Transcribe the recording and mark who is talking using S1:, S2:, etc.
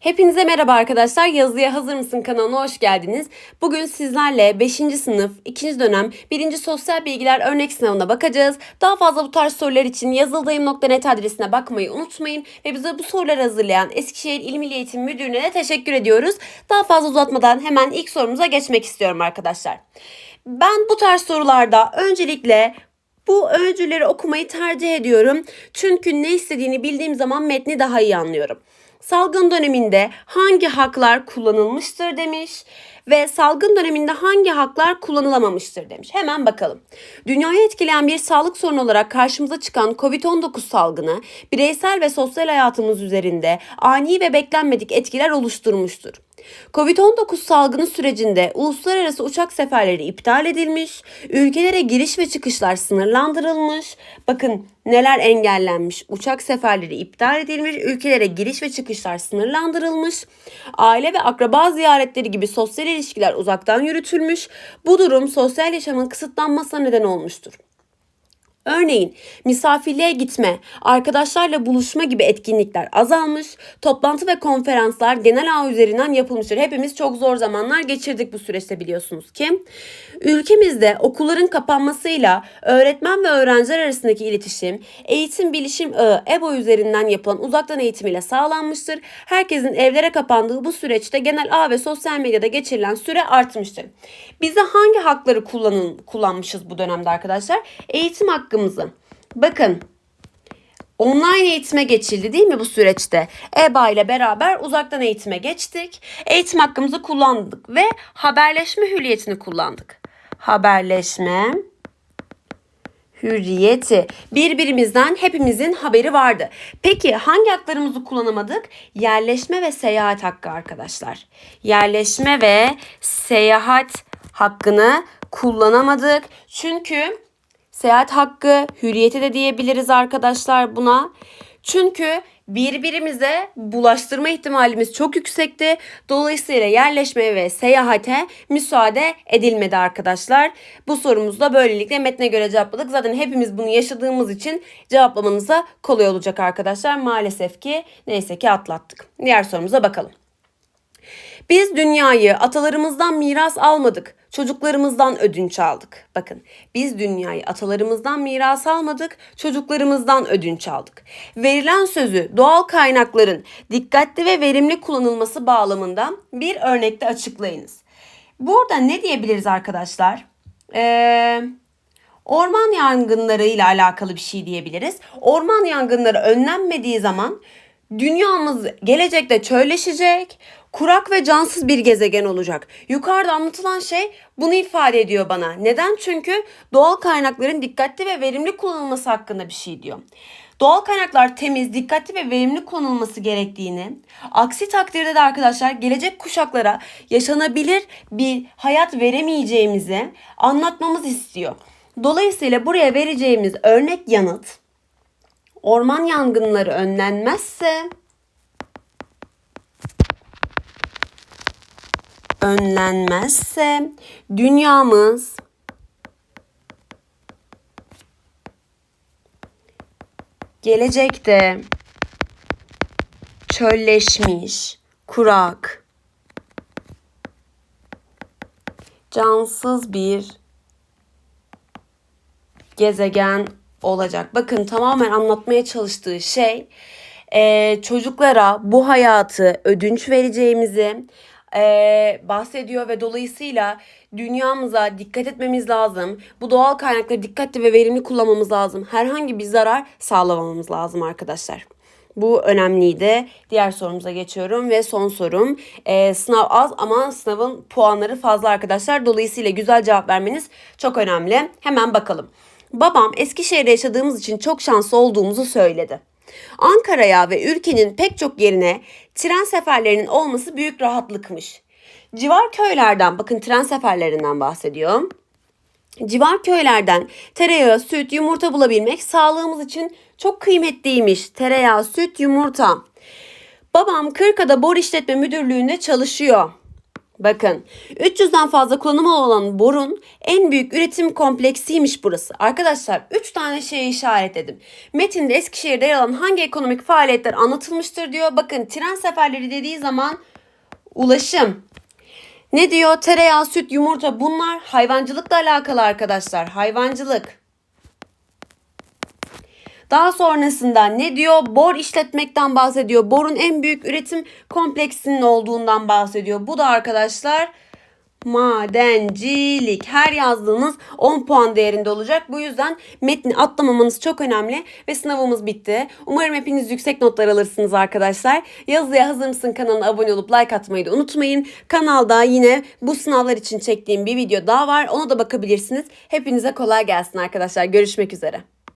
S1: Hepinize merhaba arkadaşlar. Yazıya Hazır mısın kanalına hoş geldiniz. Bugün sizlerle 5. sınıf 2. dönem 1. sosyal bilgiler örnek sınavına bakacağız. Daha fazla bu tarz sorular için yazıldayım.net adresine bakmayı unutmayın. Ve bize bu soruları hazırlayan Eskişehir İl Milli Eğitim Müdürlüğü'ne de teşekkür ediyoruz. Daha fazla uzatmadan hemen ilk sorumuza geçmek istiyorum arkadaşlar. Ben bu tarz sorularda öncelikle bu öncüleri okumayı tercih ediyorum. Çünkü ne istediğini bildiğim zaman metni daha iyi anlıyorum. Salgın döneminde hangi haklar kullanılmıştır demiş ve salgın döneminde hangi haklar kullanılamamıştır demiş. Hemen bakalım. Dünyayı etkileyen bir sağlık sorunu olarak karşımıza çıkan COVID-19 salgını bireysel ve sosyal hayatımız üzerinde ani ve beklenmedik etkiler oluşturmuştur. Covid-19 salgını sürecinde uluslararası uçak seferleri iptal edilmiş, ülkelere giriş ve çıkışlar sınırlandırılmış. Bakın neler engellenmiş. Uçak seferleri iptal edilmiş, ülkelere giriş ve çıkışlar sınırlandırılmış. Aile ve akraba ziyaretleri gibi sosyal ilişkiler uzaktan yürütülmüş. Bu durum sosyal yaşamın kısıtlanmasına neden olmuştur. Örneğin misafirliğe gitme, arkadaşlarla buluşma gibi etkinlikler azalmış, toplantı ve konferanslar genel ağ üzerinden yapılmıştır. Hepimiz çok zor zamanlar geçirdik bu süreçte biliyorsunuz ki. Ülkemizde okulların kapanmasıyla öğretmen ve öğrenciler arasındaki iletişim, eğitim bilişim ağı EBO üzerinden yapılan uzaktan eğitim ile sağlanmıştır. Herkesin evlere kapandığı bu süreçte genel ağ ve sosyal medyada geçirilen süre artmıştır. Bize hangi hakları kullanın, kullanmışız bu dönemde arkadaşlar? Eğitim hakkımızı. Bakın online eğitime geçildi değil mi bu süreçte? EBA ile beraber uzaktan eğitime geçtik. Eğitim hakkımızı kullandık ve haberleşme hürriyetini kullandık. Haberleşme hürriyeti. Birbirimizden hepimizin haberi vardı. Peki hangi haklarımızı kullanamadık? Yerleşme ve seyahat hakkı arkadaşlar. Yerleşme ve seyahat hakkını kullanamadık. Çünkü seyahat hakkı, hürriyeti de diyebiliriz arkadaşlar buna. Çünkü birbirimize bulaştırma ihtimalimiz çok yüksekti. Dolayısıyla yerleşmeye ve seyahate müsaade edilmedi arkadaşlar. Bu sorumuzu da böylelikle metne göre cevapladık. Zaten hepimiz bunu yaşadığımız için cevaplamanıza kolay olacak arkadaşlar. Maalesef ki neyse ki atlattık. Diğer sorumuza bakalım. Biz dünyayı atalarımızdan miras almadık. Çocuklarımızdan ödünç aldık. Bakın biz dünyayı atalarımızdan miras almadık. Çocuklarımızdan ödünç aldık. Verilen sözü doğal kaynakların dikkatli ve verimli kullanılması bağlamında bir örnekte açıklayınız. Burada ne diyebiliriz arkadaşlar? Eee... Orman yangınları ile alakalı bir şey diyebiliriz. Orman yangınları önlenmediği zaman dünyamız gelecekte çölleşecek, kurak ve cansız bir gezegen olacak. Yukarıda anlatılan şey bunu ifade ediyor bana. Neden? Çünkü doğal kaynakların dikkatli ve verimli kullanılması hakkında bir şey diyor. Doğal kaynaklar temiz, dikkatli ve verimli kullanılması gerektiğini, aksi takdirde de arkadaşlar gelecek kuşaklara yaşanabilir bir hayat veremeyeceğimizi anlatmamız istiyor. Dolayısıyla buraya vereceğimiz örnek yanıt orman yangınları önlenmezse önlenmezse dünyamız gelecekte çölleşmiş, kurak, cansız bir gezegen olacak. Bakın tamamen anlatmaya çalıştığı şey e, çocuklara bu hayatı ödünç vereceğimizi e, bahsediyor ve dolayısıyla dünyamıza dikkat etmemiz lazım. Bu doğal kaynakları dikkatli ve verimli kullanmamız lazım. Herhangi bir zarar sağlamamamız lazım arkadaşlar. Bu önemliydi. Diğer sorumuza geçiyorum ve son sorum. Ee, sınav az ama sınavın puanları fazla arkadaşlar. Dolayısıyla güzel cevap vermeniz çok önemli. Hemen bakalım. Babam Eskişehir'de yaşadığımız için çok şanslı olduğumuzu söyledi. Ankara'ya ve ülkenin pek çok yerine tren seferlerinin olması büyük rahatlıkmış. Civar köylerden bakın tren seferlerinden bahsediyor. Civar köylerden tereyağı, süt, yumurta bulabilmek sağlığımız için çok kıymetliymiş. Tereyağı, süt, yumurta. Babam Kırkada Bor İşletme Müdürlüğü'nde çalışıyor. Bakın 300'den fazla kullanımı olan borun en büyük üretim kompleksiymiş burası. Arkadaşlar 3 tane şeye işaretledim. Metinde Eskişehir'de yer alan hangi ekonomik faaliyetler anlatılmıştır diyor. Bakın tren seferleri dediği zaman ulaşım. Ne diyor? Tereyağı, süt, yumurta bunlar hayvancılıkla alakalı arkadaşlar. Hayvancılık. Daha sonrasında ne diyor? Bor işletmekten bahsediyor. Borun en büyük üretim kompleksinin olduğundan bahsediyor. Bu da arkadaşlar madencilik. Her yazdığınız 10 puan değerinde olacak. Bu yüzden metni atlamamanız çok önemli ve sınavımız bitti. Umarım hepiniz yüksek notlar alırsınız arkadaşlar. Yazıya hazır mısın kanalına abone olup like atmayı da unutmayın. Kanalda yine bu sınavlar için çektiğim bir video daha var. Ona da bakabilirsiniz. Hepinize kolay gelsin arkadaşlar. Görüşmek üzere.